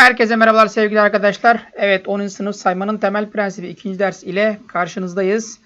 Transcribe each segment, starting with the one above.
Herkese merhabalar sevgili arkadaşlar. Evet 10. sınıf saymanın temel prensibi 2. ders ile karşınızdayız.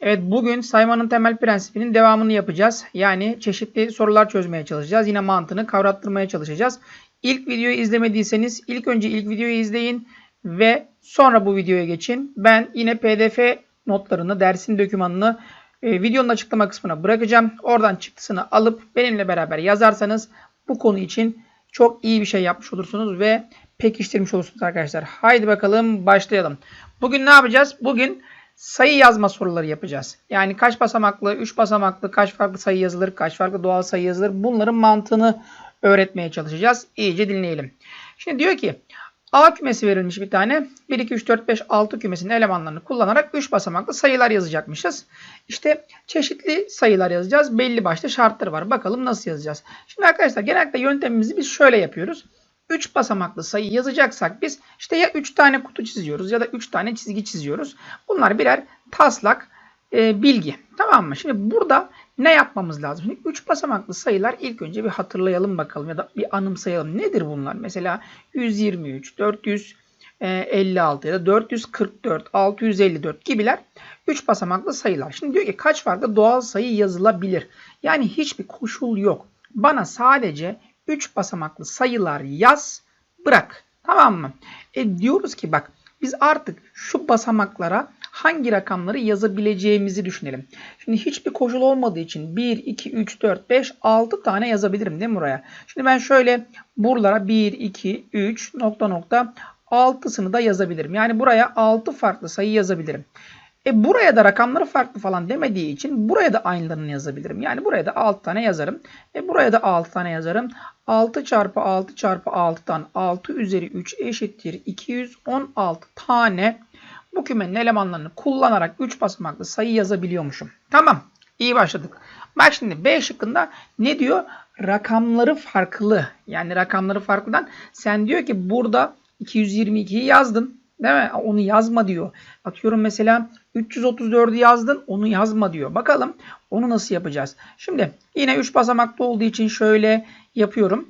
Evet bugün saymanın temel prensibinin devamını yapacağız. Yani çeşitli sorular çözmeye çalışacağız. Yine mantığını kavrattırmaya çalışacağız. İlk videoyu izlemediyseniz ilk önce ilk videoyu izleyin ve sonra bu videoya geçin. Ben yine pdf notlarını, dersin dokümanını e, videonun açıklama kısmına bırakacağım. Oradan çıktısını alıp benimle beraber yazarsanız bu konu için çok iyi bir şey yapmış olursunuz ve pekiştirmiş olursunuz arkadaşlar. Haydi bakalım başlayalım. Bugün ne yapacağız? Bugün sayı yazma soruları yapacağız. Yani kaç basamaklı, 3 basamaklı, kaç farklı sayı yazılır, kaç farklı doğal sayı yazılır bunların mantığını öğretmeye çalışacağız. İyice dinleyelim. Şimdi diyor ki A kümesi verilmiş bir tane. 1, 2, 3, 4, 5, 6 kümesinin elemanlarını kullanarak 3 basamaklı sayılar yazacakmışız. İşte çeşitli sayılar yazacağız. Belli başlı şartları var. Bakalım nasıl yazacağız. Şimdi arkadaşlar genellikle yöntemimizi biz şöyle yapıyoruz. 3 basamaklı sayı yazacaksak biz işte ya 3 tane kutu çiziyoruz ya da 3 tane çizgi çiziyoruz. Bunlar birer taslak e, bilgi. Tamam mı? Şimdi burada ne yapmamız lazım? Şimdi 3 basamaklı sayılar ilk önce bir hatırlayalım bakalım ya da bir anımsayalım. Nedir bunlar? Mesela 123, 456 ya da 444, 654 gibiler 3 basamaklı sayılar. Şimdi diyor ki kaç farklı doğal sayı yazılabilir? Yani hiçbir koşul yok. Bana sadece 3 basamaklı sayılar yaz, bırak. Tamam mı? E diyoruz ki bak biz artık şu basamaklara hangi rakamları yazabileceğimizi düşünelim. Şimdi hiçbir koşul olmadığı için 1, 2, 3, 4, 5, 6 tane yazabilirim değil mi buraya? Şimdi ben şöyle buralara 1, 2, 3 nokta nokta 6'sını da yazabilirim. Yani buraya 6 farklı sayı yazabilirim. E buraya da rakamları farklı falan demediği için buraya da aynılarını yazabilirim. Yani buraya da 6 tane yazarım. E buraya da 6 tane yazarım. 6 çarpı 6 çarpı 6'dan 6 üzeri 3 eşittir 216 tane bu kümenin elemanlarını kullanarak 3 basamaklı sayı yazabiliyormuşum. Tamam. iyi başladık. Bak şimdi B şıkkında ne diyor? Rakamları farklı. Yani rakamları farklıdan sen diyor ki burada 222'yi yazdın. Değil mi? Onu yazma diyor. Atıyorum mesela 334'ü yazdın. Onu yazma diyor. Bakalım onu nasıl yapacağız? Şimdi yine 3 basamaklı olduğu için şöyle yapıyorum.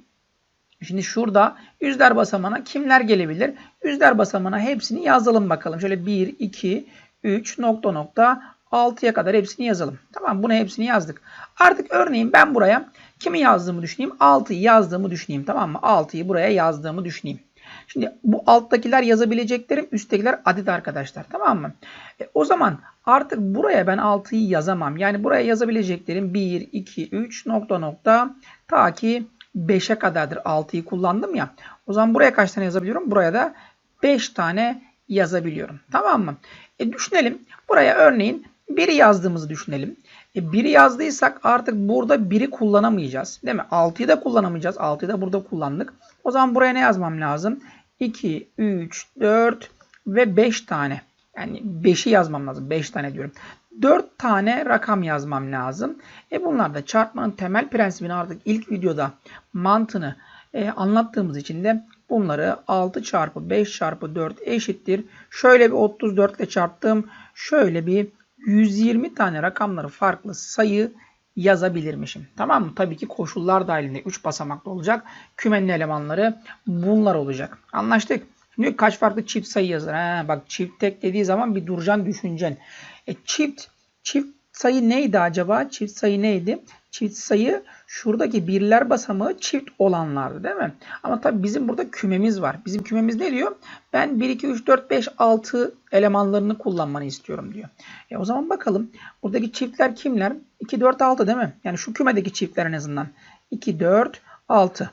Şimdi şurada yüzler basamağına kimler gelebilir? Yüzler basamağına hepsini yazalım bakalım. Şöyle 1, 2, 3 nokta nokta 6'ya kadar hepsini yazalım. Tamam bunu hepsini yazdık. Artık örneğin ben buraya kimi yazdığımı düşüneyim? 6'yı yazdığımı düşüneyim. Tamam mı? 6'yı buraya yazdığımı düşüneyim. Şimdi bu alttakiler yazabileceklerim üsttekiler adet arkadaşlar. Tamam mı? E, o zaman artık buraya ben 6'yı yazamam. Yani buraya yazabileceklerim 1, 2, 3 nokta nokta ta ki 5'e kadardır 6'yı kullandım ya. O zaman buraya kaç tane yazabiliyorum? Buraya da 5 tane yazabiliyorum. Tamam mı? E düşünelim. Buraya örneğin 1'i yazdığımızı düşünelim. E 1'i yazdıysak artık burada 1'i kullanamayacağız. Değil mi? 6'yı da kullanamayacağız. 6'yı da burada kullandık. O zaman buraya ne yazmam lazım? 2, 3, 4 ve 5 tane. Yani 5'i yazmam lazım. 5 tane diyorum. 4 tane rakam yazmam lazım. E bunlar da çarpmanın temel prensibini artık ilk videoda mantığını e, anlattığımız için de bunları 6 çarpı 5 çarpı 4 eşittir. Şöyle bir 34 ile çarptım. Şöyle bir 120 tane rakamları farklı sayı yazabilirmişim. Tamam mı? Tabii ki koşullar dahilinde 3 basamaklı olacak. Kümenin elemanları bunlar olacak. Anlaştık. Şimdi kaç farklı çift sayı yazar? Ha, bak çift tek dediği zaman bir duracaksın düşüneceksin. E, çift çift sayı neydi acaba? Çift sayı neydi? Çift sayı şuradaki birler basamağı çift olanlardı değil mi? Ama tabii bizim burada kümemiz var. Bizim kümemiz ne diyor? Ben 1, 2, 3, 4, 5, 6 elemanlarını kullanmanı istiyorum diyor. E o zaman bakalım. Buradaki çiftler kimler? 2, 4, 6 değil mi? Yani şu kümedeki çiftler en azından. 2, 4, 6.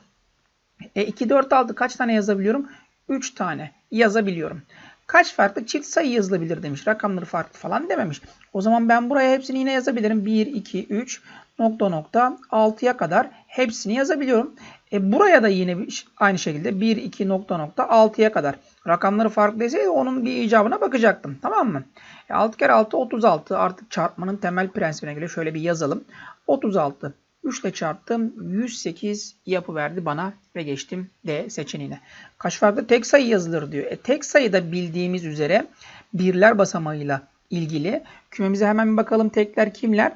E 2, 4, 6 kaç tane yazabiliyorum? 3 tane yazabiliyorum. Kaç farklı çift sayı yazılabilir demiş. Rakamları farklı falan dememiş. O zaman ben buraya hepsini yine yazabilirim. 1, 2, 3 nokta nokta 6'ya kadar hepsini yazabiliyorum. E buraya da yine aynı şekilde 1, 2 nokta nokta 6'ya kadar. Rakamları farklıysa onun bir icabına bakacaktım. Tamam mı? E 6 kere 6 36 artık çarpmanın temel prensibine göre şöyle bir yazalım. 36 3 ile çarptım. 108 yapı verdi bana ve geçtim D seçeneğine. Kaç farklı tek sayı yazılır diyor. E, tek sayıda bildiğimiz üzere birler basamağıyla ilgili. Kümemize hemen bakalım tekler kimler?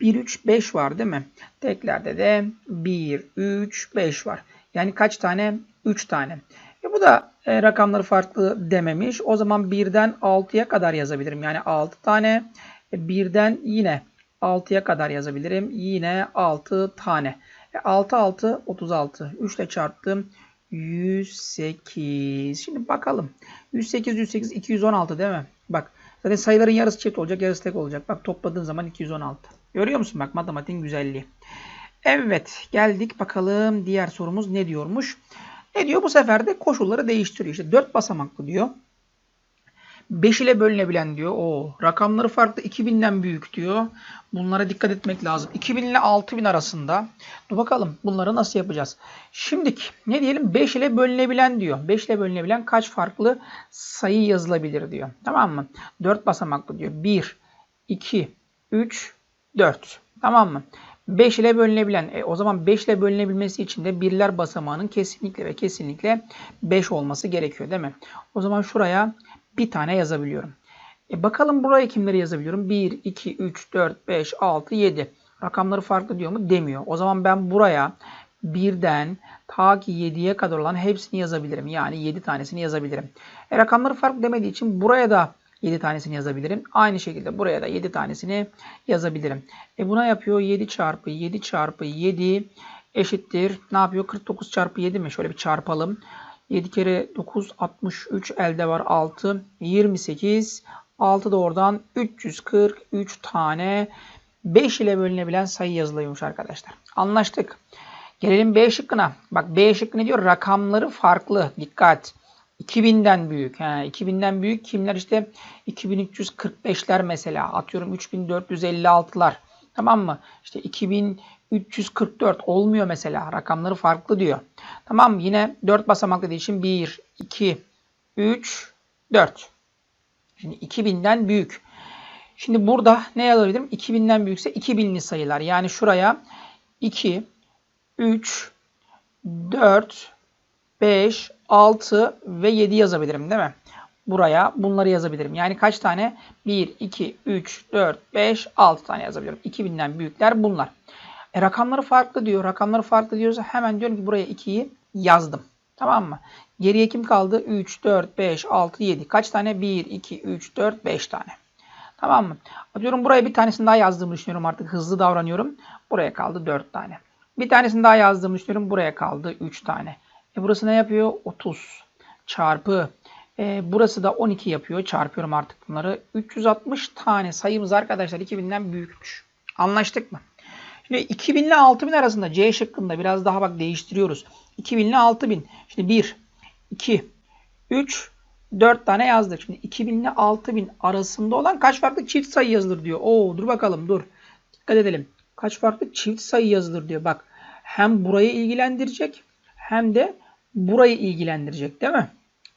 1, 3, 5 var değil mi? Teklerde de 1, 3, 5 var. Yani kaç tane? 3 tane. E bu da e, rakamları farklı dememiş. O zaman 1'den 6'ya kadar yazabilirim. Yani 6 tane. E, 1'den yine 6'ya kadar yazabilirim. Yine 6 tane. E, 6 6 36. 3 ile çarptım. 108. Şimdi bakalım. 108 108 216 değil mi? Bak zaten sayıların yarısı çift olacak, yarısı tek olacak. Bak topladığın zaman 216. Görüyor musun? Bak matematiğin güzelliği. Evet geldik bakalım diğer sorumuz ne diyormuş. Ne diyor? Bu sefer de koşulları değiştiriyor. İşte 4 basamaklı diyor. 5 ile bölünebilen diyor. O rakamları farklı 2000'den büyük diyor. Bunlara dikkat etmek lazım. 2000 ile 6000 arasında. Dur bakalım bunları nasıl yapacağız? Şimdiki ne diyelim 5 ile bölünebilen diyor. 5 ile bölünebilen kaç farklı sayı yazılabilir diyor. Tamam mı? 4 basamaklı diyor. 1, 2, 3, 4. Tamam mı? 5 ile bölünebilen. E, o zaman 5 ile bölünebilmesi için de birler basamağının kesinlikle ve kesinlikle 5 olması gerekiyor değil mi? O zaman şuraya bir tane yazabiliyorum. E bakalım buraya kimleri yazabiliyorum? 1, 2, 3, 4, 5, 6, 7. Rakamları farklı diyor mu? Demiyor. O zaman ben buraya birden ta ki 7'ye kadar olan hepsini yazabilirim. Yani 7 tanesini yazabilirim. E rakamları farklı demediği için buraya da 7 tanesini yazabilirim. Aynı şekilde buraya da 7 tanesini yazabilirim. E buna yapıyor 7 çarpı 7 çarpı 7 eşittir. Ne yapıyor? 49 çarpı 7 mi? Şöyle bir çarpalım. 7 kere 9 63 elde var 6 28 6 da oradan 343 tane 5 ile bölünebilen sayı yazılıyormuş arkadaşlar. Anlaştık. Gelelim B şıkkına. Bak B şıkkı ne diyor? Rakamları farklı. Dikkat. 2000'den büyük. He, 2000'den büyük kimler işte 2345'ler mesela atıyorum 3456'lar. Tamam mı? İşte 2344 olmuyor mesela. Rakamları farklı diyor. Tamam? Yine 4 basamaklı dediği için 1, 2, 3, 4. Şimdi 2000'den büyük. Şimdi burada ne yazabilirim? 2000'den büyükse 2000'li sayılar. Yani şuraya 2, 3, 4, 5, 6 ve 7 yazabilirim değil mi? Buraya bunları yazabilirim. Yani kaç tane? 1, 2, 3, 4, 5, 6 tane yazabilirim. 2000'den büyükler bunlar. E, rakamları farklı diyor. Rakamları farklı diyorsa hemen diyorum ki buraya 2'yi yazdım. Tamam mı? Geriye kim kaldı? 3, 4, 5, 6, 7. Kaç tane? 1, 2, 3, 4, 5 tane. Tamam mı? Atıyorum buraya bir tanesini daha yazdığımı düşünüyorum artık. Hızlı davranıyorum. Buraya kaldı 4 tane. Bir tanesini daha yazdığımı düşünüyorum. Buraya kaldı 3 tane. E burası ne yapıyor? 30 çarpı. E burası da 12 yapıyor. Çarpıyorum artık bunları. 360 tane sayımız arkadaşlar 2000'den büyükmüş. Anlaştık mı? Şimdi 2000 ile 6000 arasında C şıkkında biraz daha bak değiştiriyoruz. 2000 ile 6000. Şimdi 1, 2, 3, 4 tane yazdık. Şimdi 2000 ile 6000 arasında olan kaç farklı çift sayı yazılır diyor. Oo dur bakalım dur. Dikkat edelim. Kaç farklı çift sayı yazılır diyor. Bak hem burayı ilgilendirecek hem de burayı ilgilendirecek değil mi?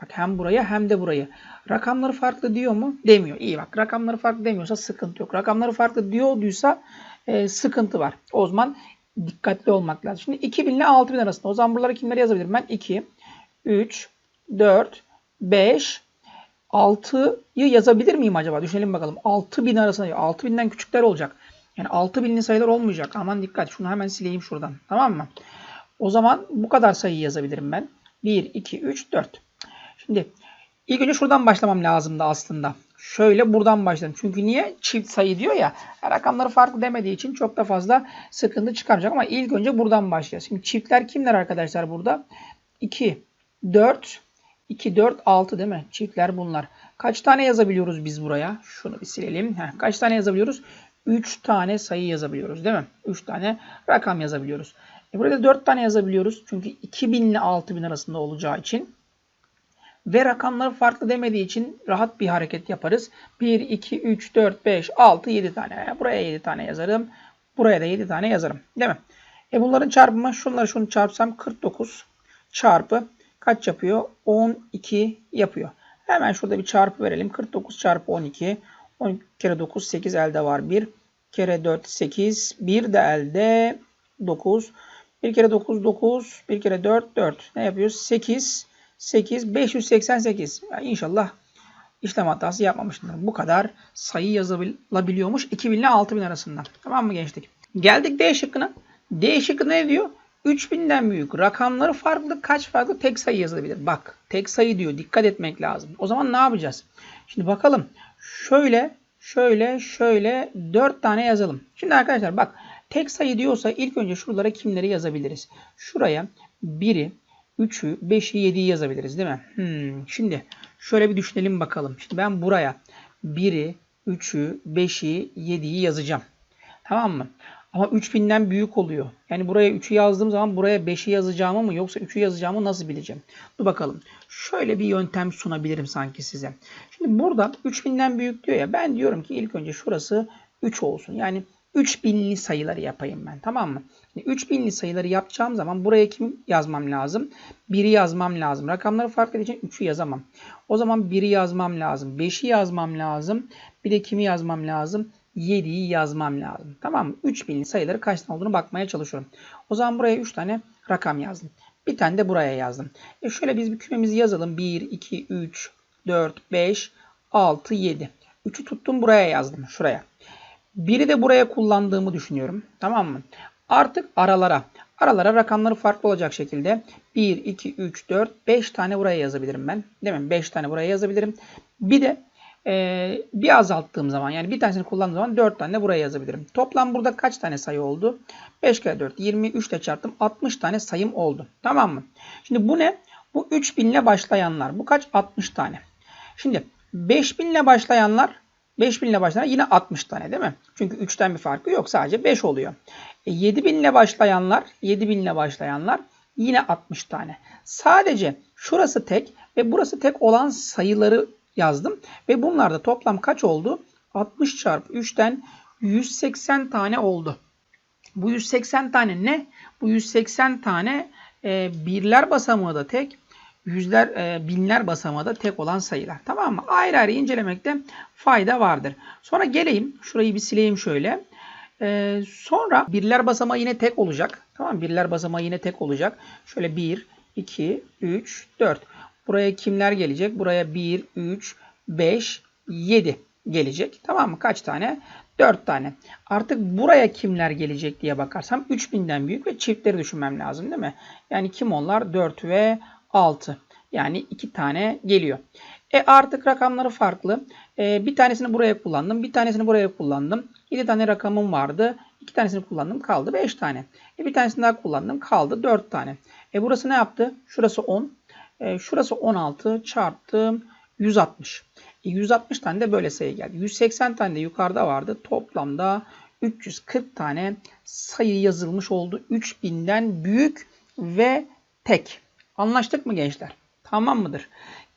Bak hem burayı hem de burayı. Rakamları farklı diyor mu? Demiyor. İyi bak rakamları farklı demiyorsa sıkıntı yok. Rakamları farklı diyorduysa e, sıkıntı var. O zaman dikkatli olmak lazım. Şimdi 2000 ile 6000 arasında. O zaman buraları kimleri yazabilirim? Ben 2, 3, 4, 5, 6'yı yazabilir miyim acaba? Düşünelim bakalım. 6000 arasında. 6000'den küçükler olacak. Yani 6000'li sayılar olmayacak. Aman dikkat. Şunu hemen sileyim şuradan. Tamam mı? O zaman bu kadar sayı yazabilirim ben. 1, 2, 3, 4. Şimdi ilk önce şuradan başlamam lazımdı aslında. Şöyle buradan başladım. Çünkü niye? Çift sayı diyor ya. Rakamları farklı demediği için çok da fazla sıkıntı çıkarmayacak. Ama ilk önce buradan başlayacağız. Şimdi çiftler kimler arkadaşlar burada? 2, 4, 2, 4, 6 değil mi? Çiftler bunlar. Kaç tane yazabiliyoruz biz buraya? Şunu bir silelim. Heh, kaç tane yazabiliyoruz? 3 tane sayı yazabiliyoruz değil mi? 3 tane rakam yazabiliyoruz. E burada 4 tane yazabiliyoruz. Çünkü 2000 ile 6000 arasında olacağı için. Ve rakamları farklı demediği için rahat bir hareket yaparız. 1, 2, 3, 4, 5, 6, 7 tane. Buraya 7 tane yazarım. Buraya da 7 tane yazarım. Değil mi? E bunların çarpımı şunları şunu çarpsam 49 çarpı kaç yapıyor? 12 yapıyor. Hemen şurada bir çarpı verelim. 49 çarpı 12. 10 kere 9 8 elde var. 1 kere 4 8. 1 de elde 9. 1 kere 9 9. 1 kere 4 4. Ne yapıyoruz? 8 8 588. Yani inşallah işlem hatası yapmamıştır. Bu kadar sayı yazılabiliyormuş 2000 ile 6000 arasında. Tamam mı gençlik? Geldik D şıkkına. D şıkkı ne diyor? 3000'den büyük rakamları farklı kaç farklı tek sayı yazılabilir? Bak tek sayı diyor dikkat etmek lazım. O zaman ne yapacağız? Şimdi bakalım şöyle şöyle şöyle 4 tane yazalım. Şimdi arkadaşlar bak tek sayı diyorsa ilk önce şuralara kimleri yazabiliriz? Şuraya 1'i 3'ü 5'i 7'yi yazabiliriz değil mi? Hmm, şimdi şöyle bir düşünelim bakalım. Şimdi ben buraya 1'i 3'ü 5'i 7'yi yazacağım. Tamam mı? Ama 3000'den büyük oluyor. Yani buraya 3'ü yazdığım zaman buraya 5'i yazacağımı mı yoksa 3'ü yazacağımı nasıl bileceğim? Dur bakalım. Şöyle bir yöntem sunabilirim sanki size. Şimdi burada 3000'den büyük diyor ya ben diyorum ki ilk önce şurası 3 olsun. Yani 3000'li sayıları yapayım ben tamam mı? Yani 3000'li sayıları yapacağım zaman buraya kim yazmam lazım? 1'i yazmam lazım. Rakamları fark edeceğim 3'ü yazamam. O zaman 1'i yazmam lazım. 5'i yazmam lazım. Bir de kimi yazmam lazım? 7'yi yazmam lazım. Tamam mı? 3000'li sayıları kaç tane olduğunu bakmaya çalışıyorum. O zaman buraya 3 tane rakam yazdım. Bir tane de buraya yazdım. E şöyle biz bir kümemizi yazalım. 1, 2, 3, 4, 5, 6, 7. 3'ü tuttum buraya yazdım. Şuraya. Biri de buraya kullandığımı düşünüyorum. Tamam mı? Artık aralara. Aralara rakamları farklı olacak şekilde 1, 2, 3, 4, 5 tane buraya yazabilirim ben. Değil mi? 5 tane buraya yazabilirim. Bir de e, bir azalttığım zaman yani bir tanesini kullandığım zaman 4 tane buraya yazabilirim. Toplam burada kaç tane sayı oldu? 5 kere 4 23 ile çarptım 60 tane sayım oldu. Tamam mı? Şimdi bu ne? Bu 3000 ile başlayanlar. Bu kaç? 60 tane. Şimdi 5000 ile başlayanlar 5000 ile başlayanlar yine 60 tane değil mi? Çünkü 3'ten bir farkı yok. Sadece 5 oluyor. E, 7000 ile başlayanlar 7000 ile başlayanlar yine 60 tane. Sadece şurası tek ve burası tek olan sayıları yazdım. Ve bunlarda toplam kaç oldu? 60 çarpı 3'ten 180 tane oldu. Bu 180 tane ne? Bu 180 tane e, birler basamağı da tek, yüzler, e, binler basamağı da tek olan sayılar. Tamam mı? Ayrı ayrı incelemekte fayda vardır. Sonra geleyim. Şurayı bir sileyim şöyle. E, sonra birler basamağı yine tek olacak. Tamam? Birler basamağı yine tek olacak. Şöyle 1, 2, 3, 4. Buraya kimler gelecek? Buraya 1, 3, 5, 7 gelecek. Tamam mı? Kaç tane? 4 tane. Artık buraya kimler gelecek diye bakarsam 3000'den büyük ve çiftleri düşünmem lazım değil mi? Yani kim onlar? 4 ve 6. Yani 2 tane geliyor. E artık rakamları farklı. E, bir tanesini buraya kullandım. Bir tanesini buraya kullandım. 7 tane rakamım vardı. 2 tanesini kullandım. Kaldı 5 tane. E, bir tanesini daha kullandım. Kaldı 4 tane. E burası ne yaptı? Şurası 10. E, şurası 16 çarptım 160. E, 160 tane de böyle sayı geldi. 180 tane de yukarıda vardı. Toplamda 340 tane sayı yazılmış oldu. 3000'den büyük ve tek. Anlaştık mı gençler? Tamam mıdır?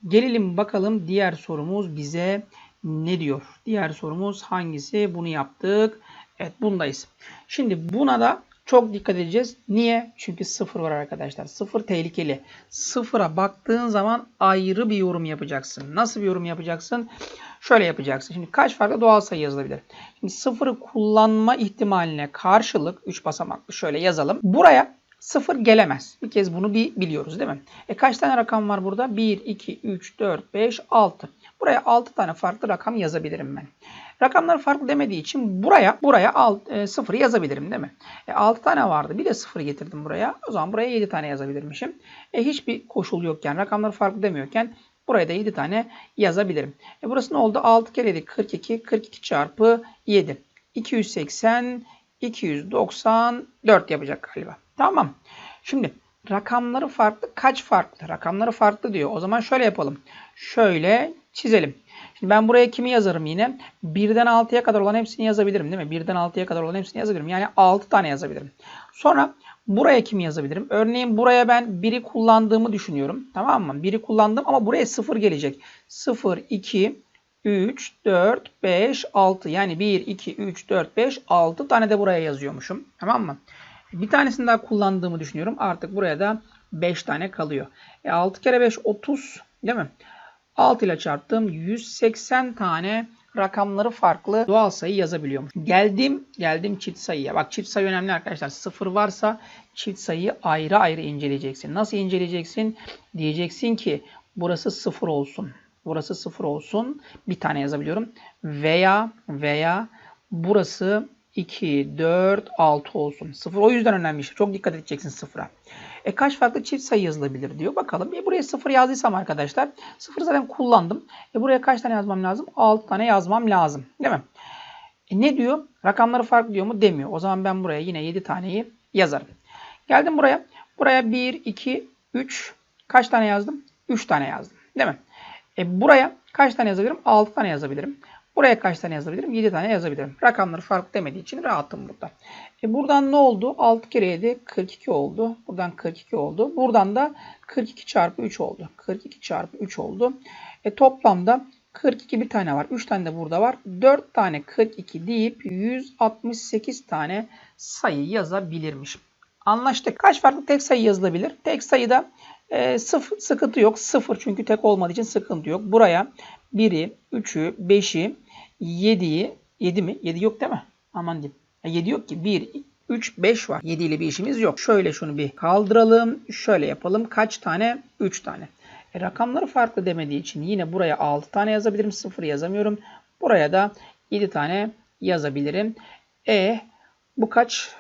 Gelelim bakalım diğer sorumuz bize ne diyor? Diğer sorumuz hangisi? Bunu yaptık. Evet bundayız. Şimdi buna da çok dikkat edeceğiz. Niye? Çünkü sıfır var arkadaşlar. Sıfır tehlikeli. Sıfıra baktığın zaman ayrı bir yorum yapacaksın. Nasıl bir yorum yapacaksın? Şöyle yapacaksın. Şimdi kaç farklı doğal sayı yazılabilir? Şimdi sıfırı kullanma ihtimaline karşılık 3 basamaklı şöyle yazalım. Buraya sıfır gelemez. Bir kez bunu bir biliyoruz değil mi? E kaç tane rakam var burada? 1, 2, 3, 4, 5, 6. Buraya 6 tane farklı rakam yazabilirim ben. Rakamlar farklı demediği için buraya buraya alt, e, sıfırı yazabilirim değil mi? E, 6 tane vardı. Bir de sıfır getirdim buraya. O zaman buraya 7 tane yazabilirmişim. E, hiçbir koşul yokken, rakamlar farklı demiyorken buraya da 7 tane yazabilirim. E, burası ne oldu? 6 kere 7 42. 42 çarpı 7. 280, 294 yapacak galiba. Tamam. Şimdi rakamları farklı. Kaç farklı? Rakamları farklı diyor. O zaman şöyle yapalım. Şöyle çizelim. Şimdi ben buraya kimi yazarım yine? 1'den 6'ya kadar olan hepsini yazabilirim değil mi? 1'den 6'ya kadar olan hepsini yazabilirim. Yani 6 tane yazabilirim. Sonra buraya kimi yazabilirim? Örneğin buraya ben 1'i kullandığımı düşünüyorum. Tamam mı? 1'i kullandım ama buraya 0 gelecek. 0, 2, 3, 4, 5, 6. Yani 1, 2, 3, 4, 5, 6 tane de buraya yazıyormuşum. Tamam mı? Bir tanesini daha kullandığımı düşünüyorum. Artık buraya da 5 tane kalıyor. E 6 kere 5 30 değil mi? 6 ile çarptım. 180 tane rakamları farklı doğal sayı yazabiliyormuş. Geldim, geldim çift sayıya. Bak çift sayı önemli arkadaşlar. Sıfır varsa çift sayıyı ayrı ayrı inceleyeceksin. Nasıl inceleyeceksin? Diyeceksin ki burası sıfır olsun. Burası sıfır olsun. Bir tane yazabiliyorum. Veya veya burası 2, 4, 6 olsun. 0 o yüzden önemli. şey. Çok dikkat edeceksin sıfıra. E kaç farklı çift sayı yazılabilir diyor. Bakalım. E buraya 0 yazdıysam arkadaşlar 0 zaten kullandım. E buraya kaç tane yazmam lazım? 6 tane yazmam lazım. Değil mi? E ne diyor? Rakamları farklı diyor mu? Demiyor. O zaman ben buraya yine 7 taneyi yazarım. Geldim buraya. Buraya 1, 2, 3 kaç tane yazdım? 3 tane yazdım. Değil mi? E buraya kaç tane yazabilirim? 6 tane yazabilirim. Buraya kaç tane yazabilirim? 7 tane yazabilirim. Rakamları farklı demediği için rahatım burada. E buradan ne oldu? 6 kere 7 42 oldu. Buradan 42 oldu. Buradan da 42 çarpı 3 oldu. 42 çarpı 3 oldu. E toplamda 42 bir tane var. 3 tane de burada var. 4 tane 42 deyip 168 tane sayı yazabilirmiş. Anlaştık. Kaç farklı tek sayı yazılabilir? Tek sayıda e, sıfır, sıkıntı yok. Sıfır çünkü tek olmadığı için sıkıntı yok. Buraya 1'i, 3'ü, 5'i, 7'yi, 7 mi? 7 yok değil mi? Aman diyeyim. 7 yok ki. 1, 3, 5 var. 7 ile bir işimiz yok. Şöyle şunu bir kaldıralım. Şöyle yapalım. Kaç tane? 3 tane. E, rakamları farklı demediği için yine buraya 6 tane yazabilirim. 0 yazamıyorum. Buraya da 7 tane yazabilirim. E bu kaç?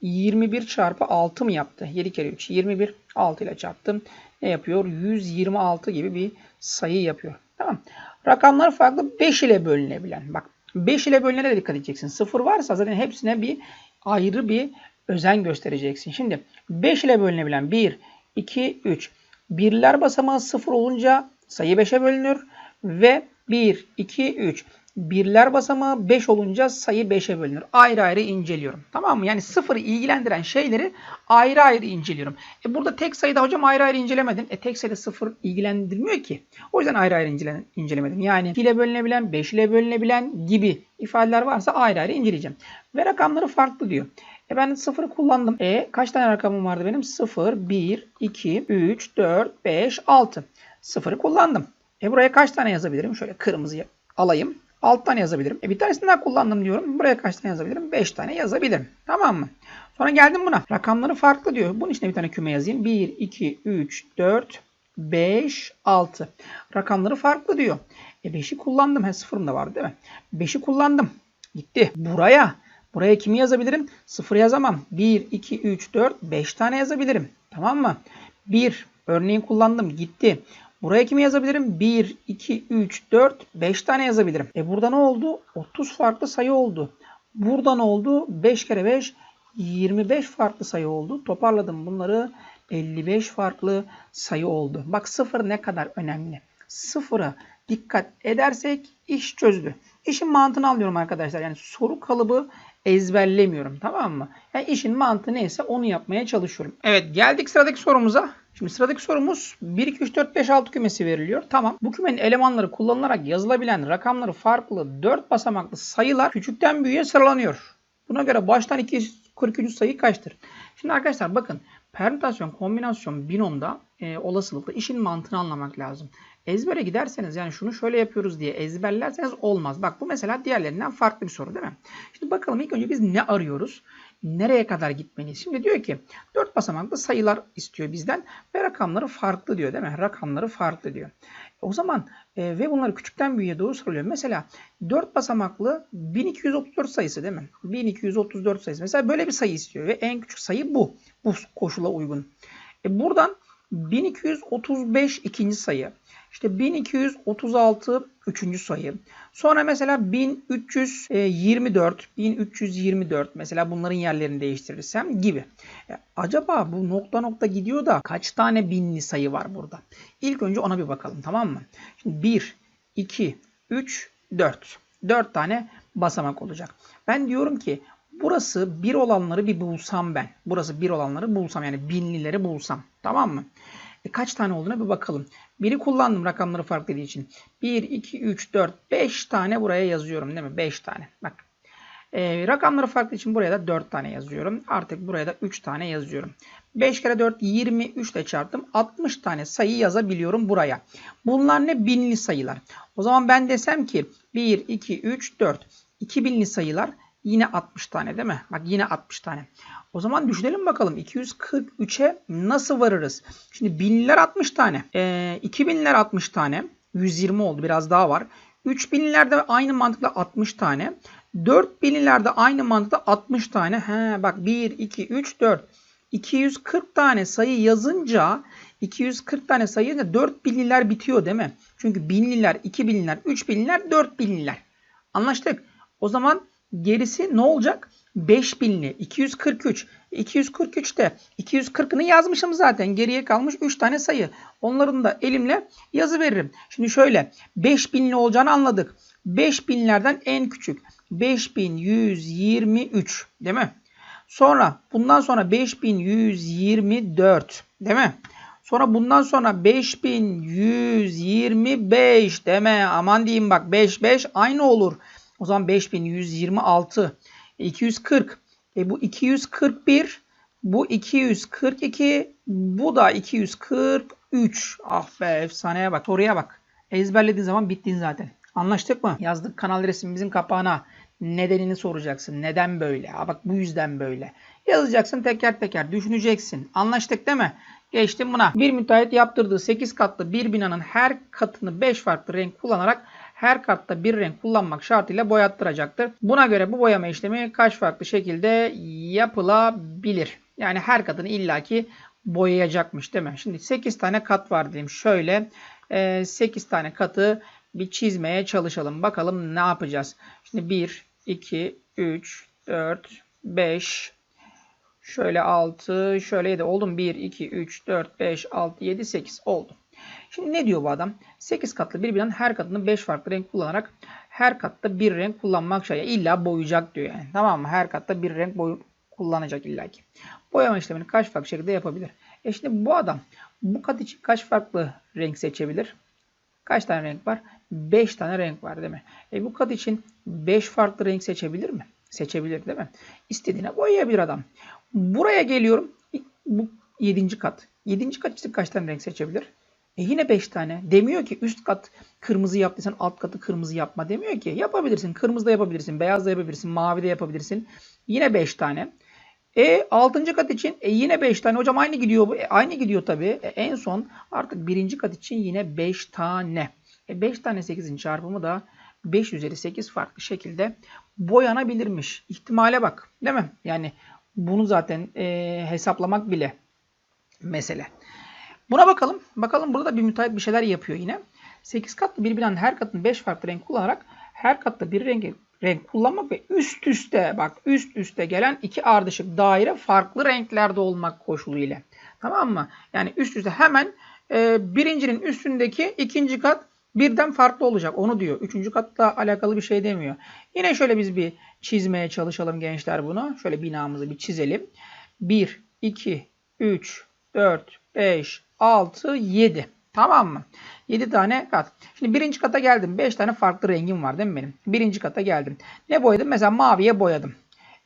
21 çarpı 6 mı yaptı? 7 kere 3 21. 6 ile çarptım. Ne yapıyor? 126 gibi bir sayı yapıyor. Tamam. Rakamlar farklı 5 ile bölünebilen. Bak 5 ile bölünene de dikkat edeceksin. 0 varsa zaten hepsine bir ayrı bir özen göstereceksin. Şimdi 5 ile bölünebilen 1, 2, 3. Birler basamağı 0 olunca sayı 5'e bölünür. Ve 1, 2, 3. Birler basamağı 5 olunca sayı 5'e bölünür. Ayrı ayrı inceliyorum. Tamam mı? Yani sıfırı ilgilendiren şeyleri ayrı ayrı inceliyorum. E burada tek sayıda hocam ayrı ayrı incelemedim. E tek sayıda sıfır ilgilendirmiyor ki. O yüzden ayrı ayrı incele, incelemedim. Yani 2 ile bölünebilen, 5 ile bölünebilen gibi ifadeler varsa ayrı ayrı inceleyeceğim. Ve rakamları farklı diyor. E ben sıfırı kullandım. E kaç tane rakamım vardı benim? 0, 1, 2, 3, 4, 5, 6. Sıfırı kullandım. E buraya kaç tane yazabilirim? Şöyle kırmızıyı alayım. 6 tane yazabilirim. E bir tanesini daha kullandım diyorum. Buraya kaç tane yazabilirim? 5 tane yazabilirim. Tamam mı? Sonra geldim buna. Rakamları farklı diyor. Bunun içine bir tane küme yazayım. 1, 2, 3, 4, 5, 6. Rakamları farklı diyor. E 5'i kullandım. He sıfırım da vardı değil mi? 5'i kullandım. Gitti. Buraya. Buraya kimi yazabilirim? 0 yazamam. 1, 2, 3, 4, 5 tane yazabilirim. Tamam mı? 1. Örneğin kullandım. Gitti. Buraya kimi yazabilirim? 1, 2, 3, 4, 5 tane yazabilirim. E burada ne oldu? 30 farklı sayı oldu. Burada ne oldu? 5 kere 5, 25 farklı sayı oldu. Toparladım bunları. 55 farklı sayı oldu. Bak sıfır ne kadar önemli. Sıfıra dikkat edersek iş çözülür. İşin mantığını alıyorum arkadaşlar. Yani soru kalıbı ezberlemiyorum. Tamam mı? Yani işin mantığı neyse onu yapmaya çalışıyorum. Evet geldik sıradaki sorumuza. Şimdi sıradaki sorumuz 1, 2, 3, 4, 5, 6 kümesi veriliyor. Tamam. Bu kümenin elemanları kullanılarak yazılabilen rakamları farklı 4 basamaklı sayılar küçükten büyüğe sıralanıyor. Buna göre baştan 243 sayı kaçtır? Şimdi arkadaşlar bakın permütasyon, kombinasyon, binomda e, olasılıkla işin mantığını anlamak lazım. Ezbere giderseniz yani şunu şöyle yapıyoruz diye ezberlerseniz olmaz. Bak bu mesela diğerlerinden farklı bir soru değil mi? Şimdi bakalım ilk önce biz ne arıyoruz? Nereye kadar gitmeliyiz? Şimdi diyor ki 4 basamaklı sayılar istiyor bizden ve rakamları farklı diyor değil mi? Rakamları farklı diyor. O zaman e, ve bunları küçükten büyüğe doğru sıralıyor. Mesela 4 basamaklı 1234 sayısı değil mi? 1234 sayısı. Mesela böyle bir sayı istiyor ve en küçük sayı bu. Bu koşula uygun. E buradan 1235 ikinci sayı. İşte 1236 üçüncü sayı. Sonra mesela 1324, 1324 mesela bunların yerlerini değiştirirsem gibi. E, acaba bu nokta nokta gidiyor da kaç tane binli sayı var burada? İlk önce ona bir bakalım tamam mı? Şimdi 1, 2, 3, 4. 4 tane basamak olacak. Ben diyorum ki burası 1 olanları bir bulsam ben. Burası 1 olanları bulsam yani binlileri bulsam. Tamam mı? E kaç tane olduğuna bir bakalım. Biri kullandım rakamları farklı dediği için. 1, 2, 3, 4, 5 tane buraya yazıyorum değil mi? 5 tane. Bak. E, rakamları farklı için buraya da 4 tane yazıyorum. Artık buraya da 3 tane yazıyorum. 5 kere 4 23 ile çarptım. 60 tane sayı yazabiliyorum buraya. Bunlar ne? Binli sayılar. O zaman ben desem ki 1, 2, 3, 4. 2000'li sayılar yine 60 tane değil mi? Bak yine 60 tane. O zaman düşünelim bakalım 243'e nasıl varırız? Şimdi binler 60 tane. E, 2000'ler 60 tane. 120 oldu biraz daha var. 3000'lerde aynı mantıkla 60 tane. 4000'lilerde aynı mantıkta 60 tane. He bak 1, 2, 3, 4. 240 tane sayı yazınca 240 tane sayı yazınca 4000'liler bitiyor değil mi? Çünkü binliler, 2000'liler, 3000'liler, 4000'liler. Anlaştık. O zaman gerisi ne olacak? 5000'li, 243. 243'te 240'ını yazmışım zaten. Geriye kalmış 3 tane sayı. Onların da elimle yazı veririm. Şimdi şöyle 5000'li olacağını anladık. 5000'lerden en küçük 5123 değil mi? Sonra bundan sonra 5124 değil mi? Sonra bundan sonra 5125 deme. Aman diyeyim bak 5 5 aynı olur. O zaman 5126 240. E bu 241 bu 242 bu da 243. Ah be efsaneye bak. Soruya bak. Ezberlediğin zaman bittin zaten. Anlaştık mı? Yazdık kanal resmimizin kapağına. Nedenini soracaksın. Neden böyle? Ha bak bu yüzden böyle. Yazacaksın teker teker. Düşüneceksin. Anlaştık değil mi? Geçtim buna. Bir müteahhit yaptırdığı 8 katlı bir binanın her katını 5 farklı renk kullanarak her katta bir renk kullanmak şartıyla boyattıracaktır. Buna göre bu boyama işlemi kaç farklı şekilde yapılabilir? Yani her katını illaki boyayacakmış değil mi? Şimdi 8 tane kat var diyeyim. Şöyle 8 tane katı bir çizmeye çalışalım. Bakalım ne yapacağız? Şimdi 1, 2, 3, 4, 5, şöyle 6, şöyle 7 oldu mu? 1, 2, 3, 4, 5, 6, 7, 8 oldu. Şimdi ne diyor bu adam? 8 katlı bir binanın her katını 5 farklı renk kullanarak her katta bir renk kullanmak şart. İlla boyayacak diyor yani. Tamam mı? Her katta bir renk boy kullanacak illaki. Boyama işlemini kaç farklı şekilde yapabilir? E şimdi bu adam bu kat için kaç farklı renk seçebilir? Kaç tane renk var? 5 tane renk var değil mi? E bu kat için 5 farklı renk seçebilir mi? Seçebilir değil mi? İstediğine boyayabilir adam. Buraya geliyorum. Bu 7. kat. 7. kat için kaç tane renk seçebilir? E yine 5 tane. Demiyor ki üst kat kırmızı yaptıysan alt katı kırmızı yapma demiyor ki. Yapabilirsin. Kırmızı da yapabilirsin. Beyaz da yapabilirsin. Mavi de yapabilirsin. Yine 5 tane. E 6. kat için e, yine 5 tane. Hocam aynı gidiyor bu. E, aynı gidiyor tabii. E, en son artık 1. kat için yine 5 tane. E, 5 tane 8'in çarpımı da 5 üzeri 8 farklı şekilde boyanabilirmiş. İhtimale bak. Değil mi? Yani bunu zaten e, hesaplamak bile mesele. Buna bakalım. Bakalım burada bir müteahhit bir şeyler yapıyor yine. 8 katlı bir binanın her katını 5 farklı renk kullanarak her katta bir renk, renk kullanmak ve üst üste bak üst üste gelen iki ardışık daire farklı renklerde olmak koşuluyla. Tamam mı? Yani üst üste hemen e, birincinin üstündeki ikinci kat birden farklı olacak. Onu diyor. Üçüncü katla alakalı bir şey demiyor. Yine şöyle biz bir çizmeye çalışalım gençler bunu. Şöyle binamızı bir çizelim. 1, 2, 3, 4, 5, 6, 7. Tamam mı? 7 tane kat. Şimdi birinci kata geldim. 5 tane farklı rengim var değil mi benim? Birinci kata geldim. Ne boyadım? Mesela maviye boyadım.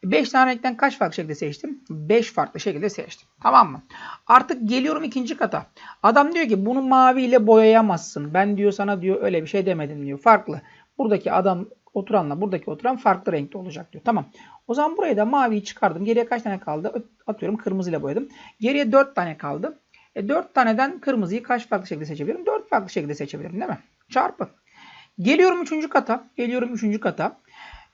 5 tane renkten kaç farklı şekilde seçtim? 5 farklı şekilde seçtim. Tamam mı? Artık geliyorum ikinci kata. Adam diyor ki bunu maviyle boyayamazsın. Ben diyor sana diyor öyle bir şey demedim diyor. Farklı. Buradaki adam oturanla buradaki oturan farklı renkte olacak diyor. Tamam. O zaman buraya da maviyi çıkardım. Geriye kaç tane kaldı? Atıyorum kırmızıyla boyadım. Geriye 4 tane kaldı. E 4 taneden kırmızıyı kaç farklı şekilde seçebilirim? 4 farklı şekilde seçebilirim değil mi? Çarpı. Geliyorum 3. kata. Geliyorum 3. kata.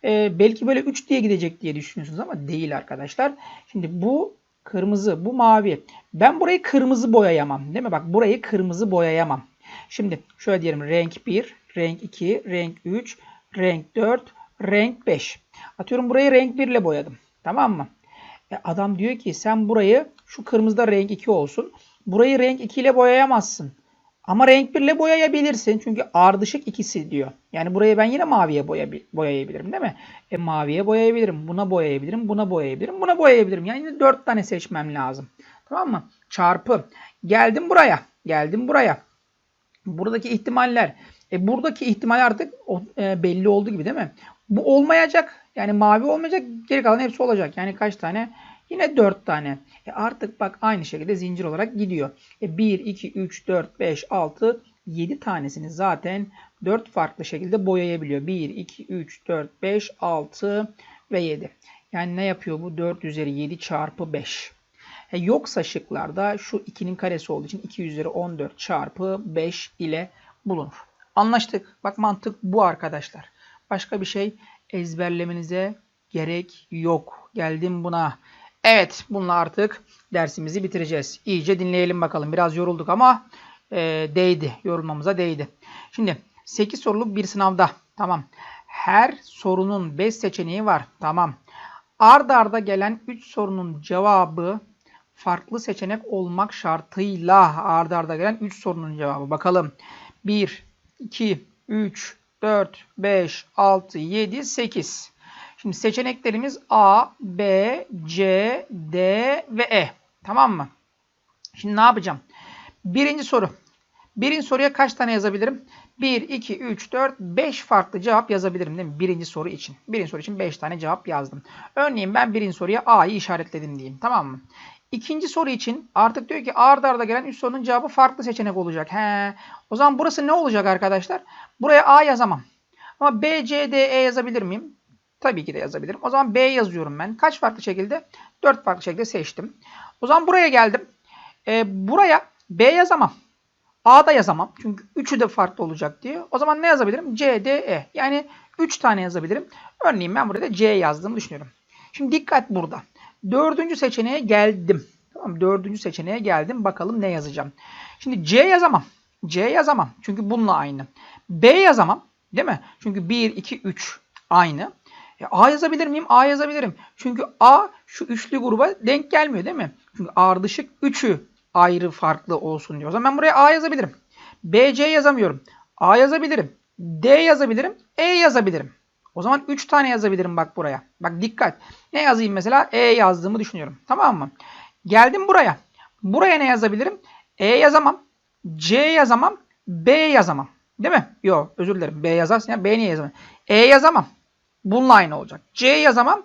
E, belki böyle 3 diye gidecek diye düşünüyorsunuz ama değil arkadaşlar. Şimdi bu kırmızı, bu mavi. Ben burayı kırmızı boyayamam. Değil mi? Bak burayı kırmızı boyayamam. Şimdi şöyle diyelim renk 1, renk 2, renk 3, renk 4, renk 5. Atıyorum burayı renk 1 ile boyadım. Tamam mı? E adam diyor ki sen burayı şu kırmızıda renk 2 olsun. Burayı renk 2 ile boyayamazsın. Ama renk 1 ile boyayabilirsin. Çünkü ardışık ikisi diyor. Yani burayı ben yine maviye boyayabilirim değil mi? E maviye boyayabilirim. Buna boyayabilirim. Buna boyayabilirim. Buna boyayabilirim. Yani yine 4 tane seçmem lazım. Tamam mı? Çarpı. Geldim buraya. Geldim buraya. Buradaki ihtimaller. E buradaki ihtimal artık e, belli olduğu gibi değil mi? Bu olmayacak. Yani mavi olmayacak. Geri kalan hepsi olacak. Yani kaç tane? Yine 4 tane. E artık bak aynı şekilde zincir olarak gidiyor. E 1, 2, 3, 4, 5, 6, 7 tanesini zaten 4 farklı şekilde boyayabiliyor. 1, 2, 3, 4, 5, 6 ve 7. Yani ne yapıyor bu? 4 üzeri 7 çarpı 5. E yoksa şıklarda şu 2'nin karesi olduğu için 2 üzeri 14 çarpı 5 ile bulunur. Anlaştık. Bak mantık bu arkadaşlar. Başka bir şey ezberlemenize gerek yok. Geldim buna. Evet bununla artık dersimizi bitireceğiz. İyice dinleyelim bakalım. Biraz yorulduk ama e, değdi. Yorulmamıza değdi. Şimdi 8 soruluk bir sınavda. Tamam. Her sorunun 5 seçeneği var. Tamam. Arda arda gelen 3 sorunun cevabı farklı seçenek olmak şartıyla arda arda gelen 3 sorunun cevabı. Bakalım. 1, 2, 3, 4, 5, 6, 7, 8. Şimdi seçeneklerimiz A, B, C, D ve E. Tamam mı? Şimdi ne yapacağım? Birinci soru. Birinci soruya kaç tane yazabilirim? 1, 2, 3, 4, 5 farklı cevap yazabilirim değil mi? Birinci soru için. Birinci soru için 5 tane cevap yazdım. Örneğin ben birinci soruya A'yı işaretledim diyeyim. Tamam mı? İkinci soru için artık diyor ki arda arda gelen 3 sorunun cevabı farklı seçenek olacak. He. O zaman burası ne olacak arkadaşlar? Buraya A yazamam. Ama B, C, D, E yazabilir miyim? Tabii ki de yazabilirim. O zaman B yazıyorum ben. Kaç farklı şekilde? 4 farklı şekilde seçtim. O zaman buraya geldim. E, buraya B yazamam. A da yazamam. Çünkü üçü de farklı olacak diyor. O zaman ne yazabilirim? C, D, E. Yani 3 tane yazabilirim. Örneğin ben buraya da C yazdığımı düşünüyorum. Şimdi dikkat burada. Dördüncü seçeneğe geldim. Tamam Dördüncü seçeneğe geldim. Bakalım ne yazacağım. Şimdi C yazamam. C yazamam. Çünkü bununla aynı. B yazamam. Değil mi? Çünkü 1, 2, 3 aynı. E, A yazabilir miyim? A yazabilirim. Çünkü A şu üçlü gruba denk gelmiyor değil mi? Çünkü ardışık üçü ayrı farklı olsun diyor. O zaman ben buraya A yazabilirim. B, C yazamıyorum. A yazabilirim. D yazabilirim. E yazabilirim. O zaman 3 tane yazabilirim bak buraya. Bak dikkat. Ne yazayım mesela? E yazdığımı düşünüyorum. Tamam mı? Geldim buraya. Buraya ne yazabilirim? E yazamam. C yazamam. B yazamam. Değil mi? Yok özür dilerim. B yazarsın ya. B niye yazamam? E yazamam. Bununla aynı olacak. C yazamam.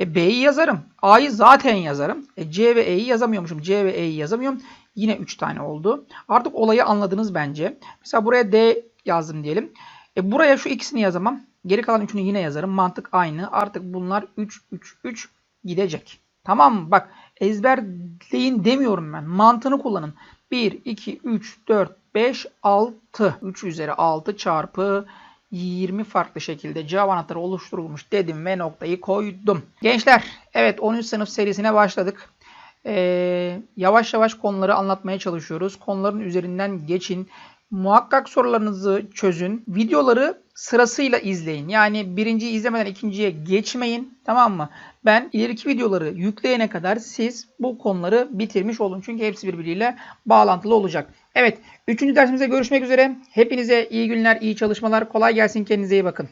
E, B'yi yazarım. A'yı zaten yazarım. E, C ve E'yi yazamıyormuşum. C ve E'yi yazamıyorum. Yine 3 tane oldu. Artık olayı anladınız bence. Mesela buraya D yazdım diyelim. E, buraya şu ikisini yazamam. Geri kalan üçünü yine yazarım. Mantık aynı. Artık bunlar 3, 3, 3 gidecek. Tamam mı? Bak ezberleyin demiyorum ben. Mantığını kullanın. 1, 2, 3, 4, 5, 6. 3 üzeri 6 çarpı 20 farklı şekilde cevap anahtarı oluşturulmuş dedim ve noktayı koydum. Gençler evet 10. sınıf serisine başladık. Ee, yavaş yavaş konuları anlatmaya çalışıyoruz. Konuların üzerinden geçin. Muhakkak sorularınızı çözün. Videoları sırasıyla izleyin. Yani birinciyi izlemeden ikinciye geçmeyin. Tamam mı? Ben ileriki videoları yükleyene kadar siz bu konuları bitirmiş olun. Çünkü hepsi birbiriyle bağlantılı olacak. Evet. Üçüncü dersimize görüşmek üzere. Hepinize iyi günler, iyi çalışmalar. Kolay gelsin. Kendinize iyi bakın.